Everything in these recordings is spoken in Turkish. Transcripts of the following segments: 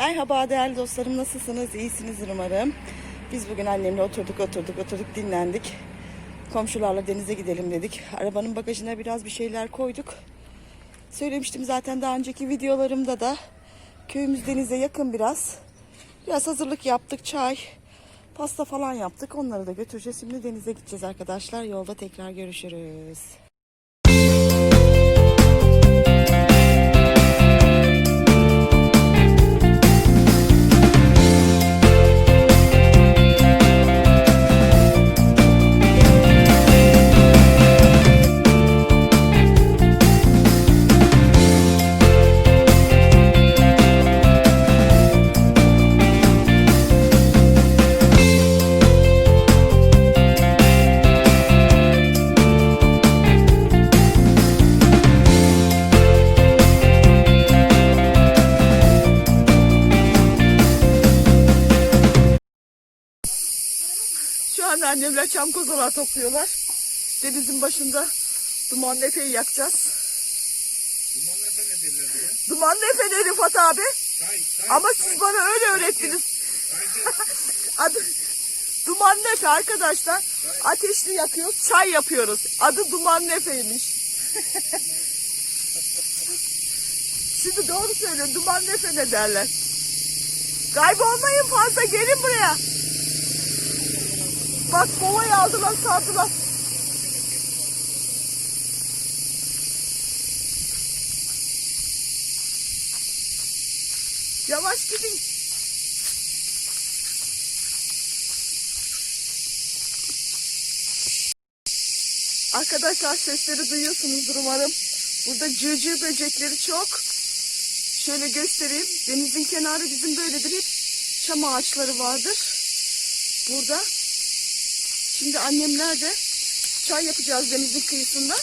Merhaba değerli dostlarım nasılsınız? İyisinizdir umarım. Biz bugün annemle oturduk oturduk oturduk dinlendik. Komşularla denize gidelim dedik. Arabanın bagajına biraz bir şeyler koyduk. Söylemiştim zaten daha önceki videolarımda da köyümüz denize yakın biraz. Biraz hazırlık yaptık. Çay, pasta falan yaptık. Onları da götüreceğiz. Şimdi denize gideceğiz arkadaşlar. Yolda tekrar görüşürüz. Annemler çam kozalağı topluyorlar. Denizin başında dumanlı efeyi yakacağız. Dumanlı efe ne derler diye? Dumanlı efe ne Rıfat abi? Çay, çay, Ama çay, siz bana öyle öğrettiniz. Adı Dumanlı Efe arkadaşlar. Ateşli yakıyoruz, çay yapıyoruz. Adı Dumanlı Efe'ymiş. Şimdi doğru söylüyorum. Dumanlı Efe ne derler? Kaybolmayın fazla gelin buraya. Bak kovayı aldılar sardılar. Yavaş gidin. Arkadaşlar sesleri duyuyorsunuzdur umarım. Burada cırcır böcekleri çok. Şöyle göstereyim. Denizin kenarı bizim böyledir. Hep çam ağaçları vardır. Burada. Şimdi annemler de çay yapacağız denizin kıyısında.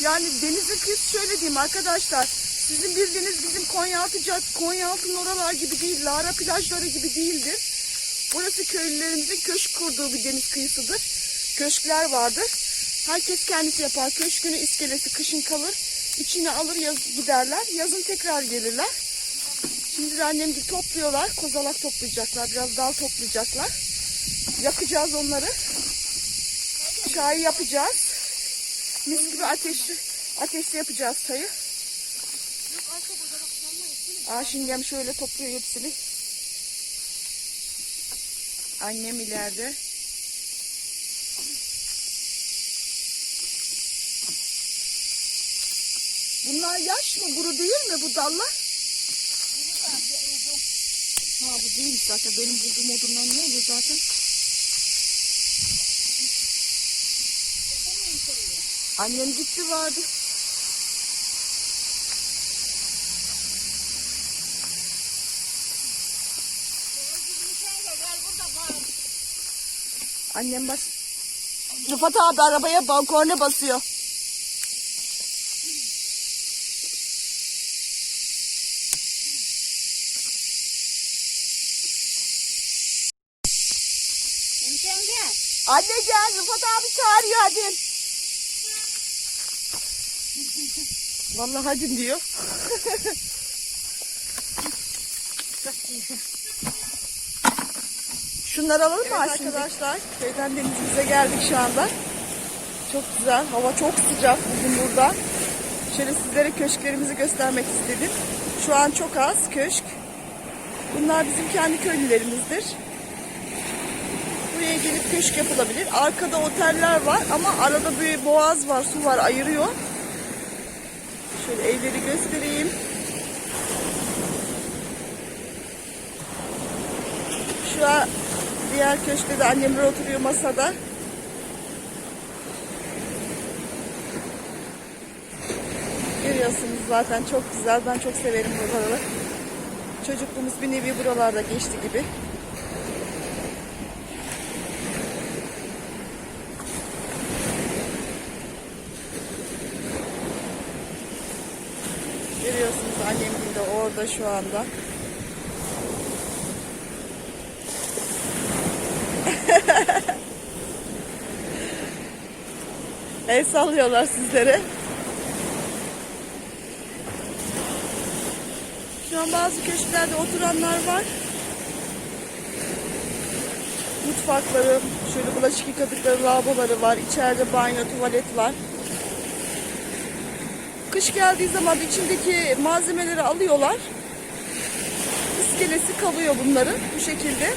Yani denizin kıyısı şöyle diyeyim arkadaşlar. Sizin bildiğiniz bizim Konyaaltı, Cad- Konyaaltı'nın oralar gibi değil. Lara plajları gibi değildir. Burası köylülerimizin köşk kurduğu bir deniz kıyısıdır. Köşkler vardır. Herkes kendisi yapar. Köşkünü iskelesi kışın kalır. İçine alır yaz giderler. Yazın tekrar gelirler. Şimdi annem gibi topluyorlar. Kozalak toplayacaklar. Biraz dal toplayacaklar. Yakacağız onları. Çay yapacağız. Mis gibi ateşli, ateşli yapacağız çayı. Aa şimdiyem şöyle topluyor hepsini. Annem ileride. Bunlar yaş mı? Kuru değil mi bu dallar? Ha bu değil zaten. Benim bulduğum odundan ne olur zaten? Annem gitti vardı. Annem bas. Rıfat abi arabaya balkona basıyor. Anne gel Rıfat abi çağırıyor hadi. Vallahi hadi diyor. Şunları alalım mı arkadaşlar? Köyden denizimize geldik şu anda. Çok güzel. Hava çok sıcak bugün burada. Şöyle sizlere köşklerimizi göstermek istedim. Şu an çok az köşk. Bunlar bizim kendi köylülerimizdir. Buraya gelip köşk yapılabilir. Arkada oteller var ama arada bir boğaz var, su var ayırıyor. Şöyle evleri göstereyim. Şu an diğer köşkte de annemler oturuyor masada. Görüyorsunuz zaten çok güzel. Ben çok severim buraları. Çocukluğumuz bir nevi buralarda geçti gibi. Görüyorsunuz annem de orada şu anda. El sallıyorlar sizlere. Şu an bazı köşklerde oturanlar var. Mutfakları, şöyle bulaşık yıkadıkları lavaboları var. İçeride banyo, tuvalet var. Kış geldiği zaman içindeki malzemeleri alıyorlar. İskelesi kalıyor bunların bu şekilde.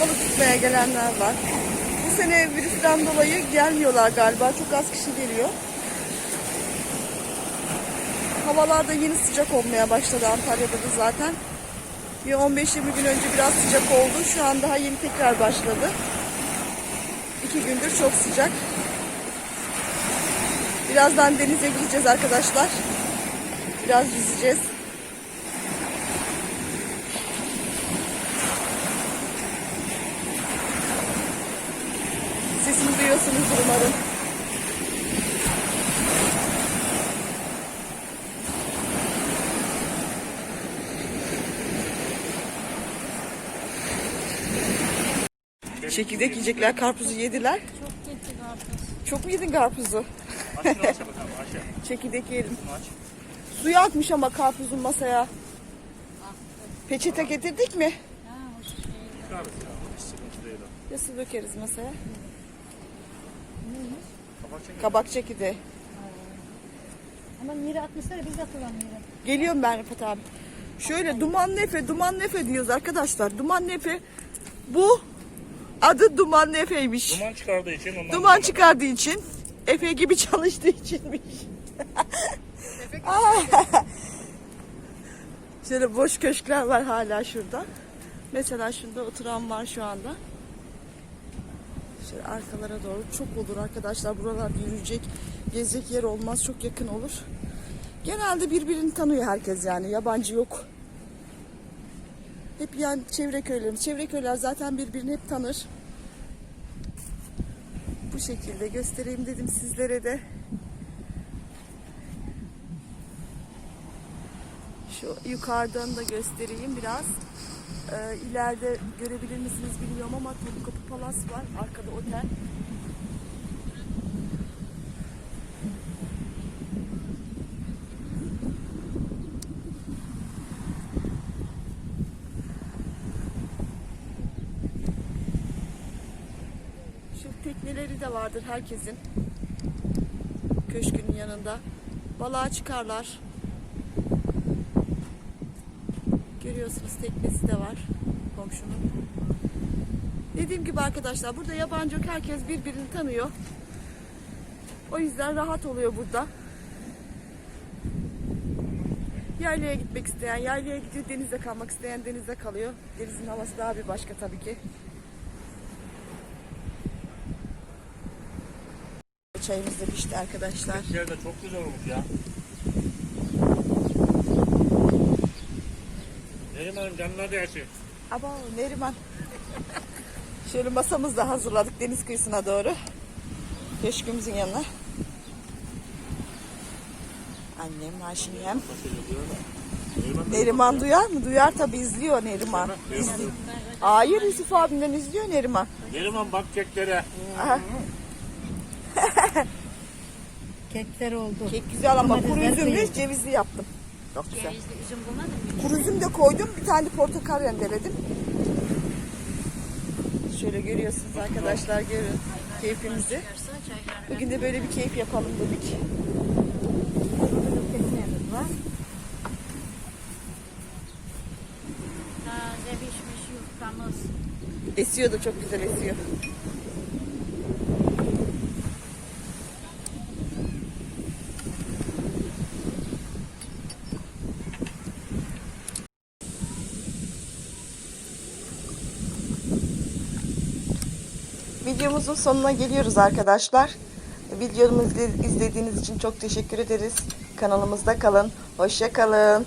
balık tutmaya gelenler var. Bu sene virüsten dolayı gelmiyorlar galiba. Çok az kişi geliyor. Havalar da yeni sıcak olmaya başladı Antalya'da da zaten. Bir 15-20 gün önce biraz sıcak oldu. Şu an daha yeni tekrar başladı. İki gündür çok sıcak. Birazdan denize gideceğiz arkadaşlar. Biraz yüzeceğiz. Sesimi duyuyorsunuzdur umarım. Çekirdek yiyecekler, karpuzu yediler. Çok getir karpuz. Çok mu yedin karpuzu? Aç bakalım aç. Çekirdek aç. Suyu atmış ama karpuzun masaya. Peçete getirdik mi? Şey. Nasıl dökeriz masaya? Kapak çekin. Kabak çekirdeği. Ama miri atmışlar ya, biz de atalım miri. Geliyorum ben Rıfat abi. Şöyle dumanlı efe, dumanlı efe diyoruz arkadaşlar. Dumanlı efe bu adı dumanlı efeymiş. Duman çıkardığı için ondan Duman çıkardığı için Efe gibi çalıştığı içinmiş. Ah! Şöyle boş köşkler var hala şurada. Mesela şurada oturan var şu anda. Şöyle arkalara doğru çok olur arkadaşlar. Buralarda yürüyecek, gezecek yer olmaz. Çok yakın olur. Genelde birbirini tanıyor herkes yani. Yabancı yok. Hep yani çevre köylerimiz. Çevre köyler zaten birbirini hep tanır. Bu şekilde göstereyim dedim sizlere de. Şu yukarıdan da göstereyim biraz. Ee, ileride görebilir misiniz bilmiyorum ama Topkapı Palas var. Arkada otel. Şu tekneleri de vardır herkesin. Köşkünün yanında. Balığa çıkarlar. Görüyorsunuz teknesi de var komşunun. Dediğim gibi arkadaşlar burada yabancı yok. Herkes birbirini tanıyor. O yüzden rahat oluyor burada. Yaylaya gitmek isteyen yaylaya gidiyor. Denizde kalmak isteyen denizde kalıyor. Denizin havası daha bir başka tabii ki. Çayımız da pişti arkadaşlar. Yer de çok güzel olmuş ya. Benim hanım canına değersin. Aba Neriman. Şöyle masamızı da hazırladık deniz kıyısına doğru. Köşkümüzün yanına. Annem hem. Neriman duyar mı? Duyar tabi izliyor Neriman. İzliyor. Hayır Yusuf abimden izliyor Neriman. Neriman bak keklere. Aha, Kekler oldu. kek güzel ama kuru Domatesler üzümlü cevizli yaptım. Çok güzel. Cevizli üzüm bulmadın mı? Kuru üzüm de koydum. Bir tane portakal rendeledim. Şöyle görüyorsunuz arkadaşlar görün keyfimizi. Bugün de böyle bir keyif yapalım dedik. Esiyor da çok güzel esiyor. Videomuzun sonuna geliyoruz arkadaşlar. Videomuzu izlediğiniz için çok teşekkür ederiz. Kanalımızda kalın. Hoşça kalın.